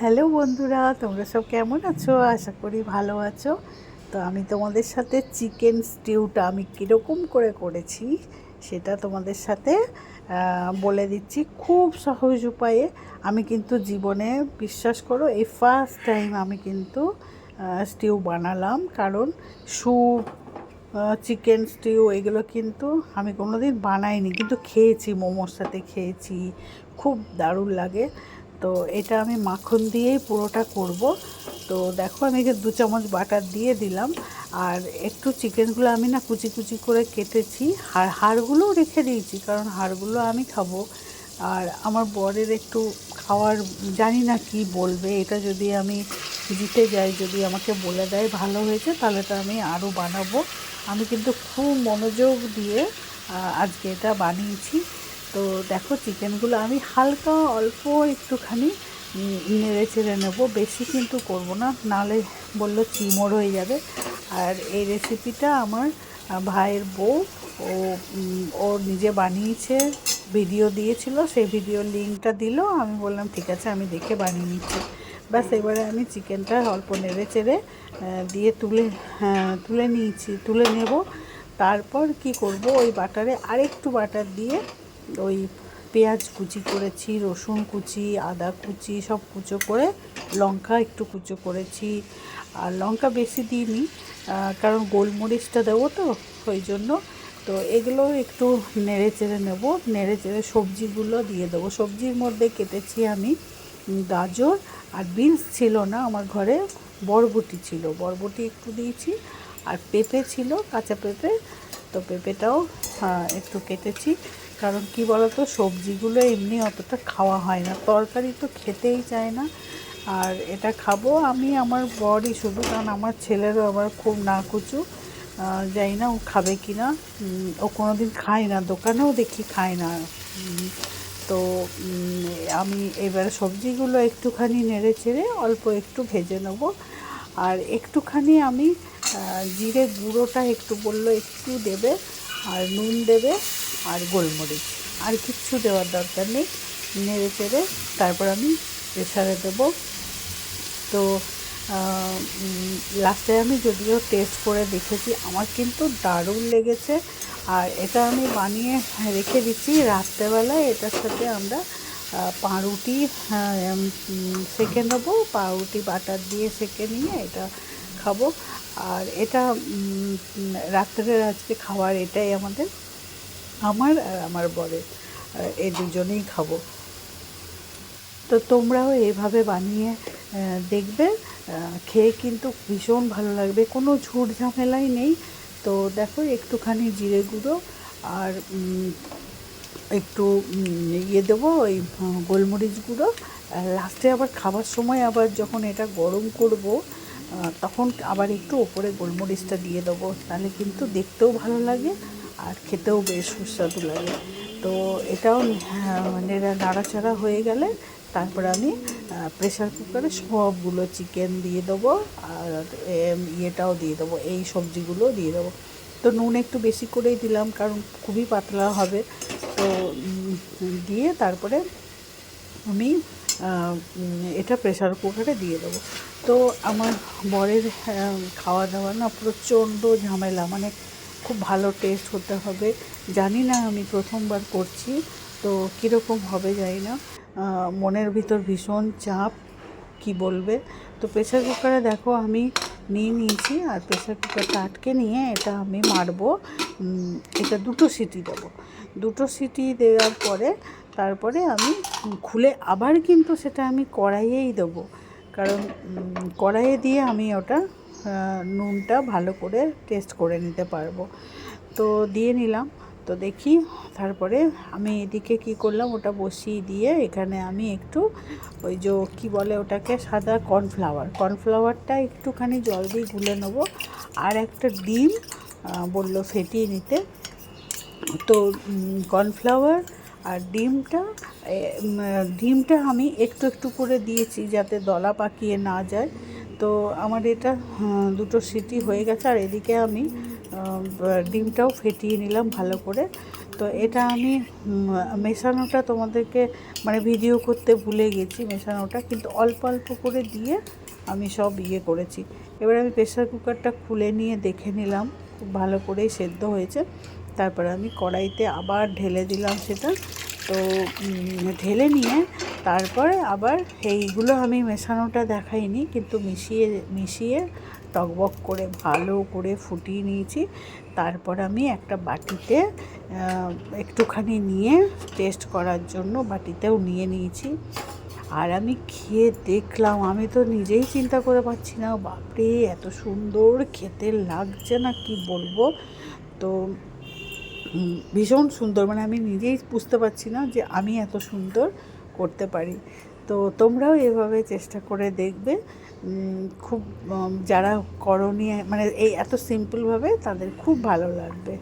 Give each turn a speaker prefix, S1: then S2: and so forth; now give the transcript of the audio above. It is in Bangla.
S1: হ্যালো বন্ধুরা, তোমরা সব কেমন আছো? আশা করি ভালো আছো। তো আমি তোমাদের সাথে চিকেন স্টিউটা আমি কীরকম করে করেছি সেটা তোমাদের সাথে বলে দিচ্ছি খুব সহজ উপায়ে। আমি কিন্তু জীবনে, বিশ্বাস করো, এই ফার্স্ট টাইম আমি কিন্তু স্টিউ বানালাম। কারণ স্যুপ চিকেন স্টিউ এগুলো কিন্তু আমি কোনোদিন বানাইনি। কিন্তু খেয়েছি, মোমোর সাথে খেয়েছি। খুব দারুণ লাগে। তো এটা আমি মাখন দিয়েই পুরোটা করব। তো দেখো আমি দু চামচ বাটার দিয়ে দিলাম। আর একটু চিকেনগুলো আমি না কুচি কুচি করে কেটেছি। আর হাড়গুলোও রেখে দিয়েছি কারণ হাড়গুলো আমি খাব। আর আমার বরের একটু খাওয়ার, জানি না কি বলবে। এটা যদি আমি দিতে যাই, যদি আমাকে বলে দেয় ভালো হয়েছে, তাহলে তো আমি আরও বানাবো। আমি কিন্তু খুব মনোযোগ দিয়ে আজকে এটা বানিয়েছি। তো দেখো চিকেনগুলো আমি হালকা অল্প একটুখানি নেড়ে চেড়ে নেব। বেশি কিন্তু করব না নালে বলল চিমড় হয়ে যাবে। আর এই রেসিপিটা আমার ভাইয়ের বউ ও ও নিজে বানিয়েছে ভিডিও দিয়েছিল সেই ভিডিও লিঙ্কটা দিল। আমি বললাম ঠিক আছে আমি দেখে বানিয়ে নিচ্ছি। ব্যাস এবারে আমি চিকেনটা অল্প নেড়ে চেড়ে দিয়ে তুলে হ্যাঁ, তুলে নিয়েছি তুলে নেব। তারপর কি করব ওই বাটারে আরেকটু বাটার দিয়ে ওই পেঁয়াজ কুচি করেছি, রসুন কুচি, আদা কুচি, সব কুচো করে, লঙ্কা একটু কুচো করেছি। আর লঙ্কা বেশি দিইনি কারণ গোলমরিচটা দেবো তো, ওই জন্য। তো এগুলো একটু নেড়ে চেড়ে নেব, নেড়ে চেড়ে সবজিগুলো দিয়ে দেবো। সবজির মধ্যে কেটেছি আমি গাজর আর বিনস ছিল না আমার ঘরে, বরবটি ছিল। বরবটি একটু দিয়েছি আর পেঁপে ছিল, কাঁচা পেঁপে। তো পেঁপেটাও একটু কেটেছি। কারণ কি বলতো সবজিগুলো এমনি অতটা খাওয়া হয় না। তরকারি তো খেতেই চায় না। আর এটা খাব আমি আমার বরই শুধু কারণ আমার ছেলেরও আবার খুব নাকুচু। আহ, জানি না ও খাবে কি না ও কোনো দিন খায় না দোকানেও দেখি খায় না। তো আমি এবার সবজিগুলো একটুখানি নেড়ে চেড়ে অল্প একটু ভেজে নেব। আর একটুখানি আমি জিরে গুঁড়োটা একটু বলল একটু দেবে আর নুন দেবে। আর গোলমরিচ। আর কিচ্ছু দেওয়ার দরকার নেই। নেড়ে চেড়ে তারপর আমি প্রেশারে দেবো। তো লাস্টে আমি যদিও টেস্ট করে দেখেছি আমার কিন্তু দারুণ লেগেছে। আর এটা আমি বানিয়ে রেখে দিচ্ছি রাত্রেবেলায়। এটার সাথে আমরা পাউরুটি হ্যাঁ, সেঁকে নেব। পাউরুটি বাটার দিয়ে সেঁকে নিয়ে এটা খাব। আর এটা রাত্রের আজকে খাবার এটাই আমাদের আমার আর আমার বরের এই দুজনেই খাব। তো তোমরাও এইভাবে বানিয়ে দেখবে খেয়ে কিন্তু ভীষণ ভালো লাগবে। কোনো ঝুট ঝামেলাই নেই। তো দেখো, একটুখানি জিরে গুঁড়ো আর একটু ইয়ে দেবো ওই গোলমরিচ গুঁড়ো। লাস্টে আবার খাবার সময় আবার যখন এটা গরম করব তখন আবার একটু ওপরে গোলমরিচটা দিয়ে দেবো। তাহলে কিন্তু দেখতেও ভালো লাগে। আর খেতেও বেশ সুস্বাদু লাগে। তো এটাও হ্যাঁ, মানে নাড়াচাড়া হয়ে গেলে তারপর আমি প্রেশার কুকারে সবগুলো চিকেন দিয়ে দেবো আর ইয়েটাও দিয়ে দেবো এই সবজিগুলো দিয়ে দেবো। তো নুন একটু বেশি করেই দিলাম কারণ খুবই পাতলা হবে। তো দিয়ে তারপরে আমি এটা প্রেশার কুকারে দিয়ে দেবো। তো আমার বরের খাওয়া দাওয়া না প্রচণ্ড ঝামেলা মানে খুব ভালো টেস্ট হতে হবে। জানি না আমি প্রথমবার করছি, তো কীরকম হবে জানি না। মনের ভিতর ভীষণ চাপ, কি বলবে? তো প্রেশার কুকারে দেখো আমি নিয়ে নিয়েছি, আর প্রেশার কুকারটা আটকে নিয়ে এটা আমি মারবো। এটা দুটো সিটি দেবো। দুটো সিটি দেওয়ার পরে, তারপরে আমি খুলে আবার কিন্তু সেটা আমি কড়াইয়েই দেবো। কারণ কড়াইয়ে দিয়ে আমি ওটা নুনটা ভালো করে টেস্ট করে নিতে পারব। তো দিয়ে নিলাম। তো দেখি তারপরে আমি এদিকে কি করলাম, ওটা বসিয়ে দিয়ে এখানে আমি একটু ওই যে কি বলে ওটাকে সাদা কর্নফ্লাওয়ার কর্নফ্লাওয়ারটা একটুখানি জল দিয়ে গুলে নেব আর একটা ডিম বলল ফেটিয়ে নিতে। তো কর্নফ্লাওয়ার আর ডিমটা ডিমটা আমি একটু একটু করে দিয়েছি যাতে দলা পাকিয়ে না যায়। তো আমার এটা দুটো সিটি হয়ে গেছে আর এদিকে আমি ডিমটাও ফেটিয়ে নিলাম ভালো করে। তো এটা আমি মেশানোটা তোমাদেরকে মানে ভিডিও করতে ভুলে গেছি মেশানোটা, কিন্তু অল্প অল্প করে দিয়ে আমি সব ইয়ে করেছি। এবার আমি প্রেসার কুকারটা খুলে নিয়ে দেখে নিলাম, খুব ভালো করেই সেদ্ধ হয়েছে। তারপরে আমি কড়াইতে আবার ঢেলে দিলাম সেটা। তো ঢেলে নিয়ে তারপরে আবার এইগুলো আমি মেশানোটা দেখাইনি, কিন্তু মিশিয়ে মিশিয়ে টকবক করে ভালো করে ফুটিয়ে নিয়েছি। তারপর আমি একটা বাটিতে একটুখানি নিয়ে টেস্ট করার জন্য বাটিতেও নিয়ে নিয়েছি। আর আমি খেয়ে দেখলাম, আমি তো নিজেই চিন্তা করে পাচ্ছি না, বাপরে, এত সুন্দর খেতে লাগছে না, কি বলব? তো ভীষণ সুন্দর। মানে আমি নিজেই বুঝতে পারছি না যে আমি এত সুন্দর করতে পারি। তো তোমরাও এভাবে চেষ্টা করে দেখবে। খুব যারা করণীয় মানে এই এত সিম্পলভাবে তাদের খুব ভালো লাগবে।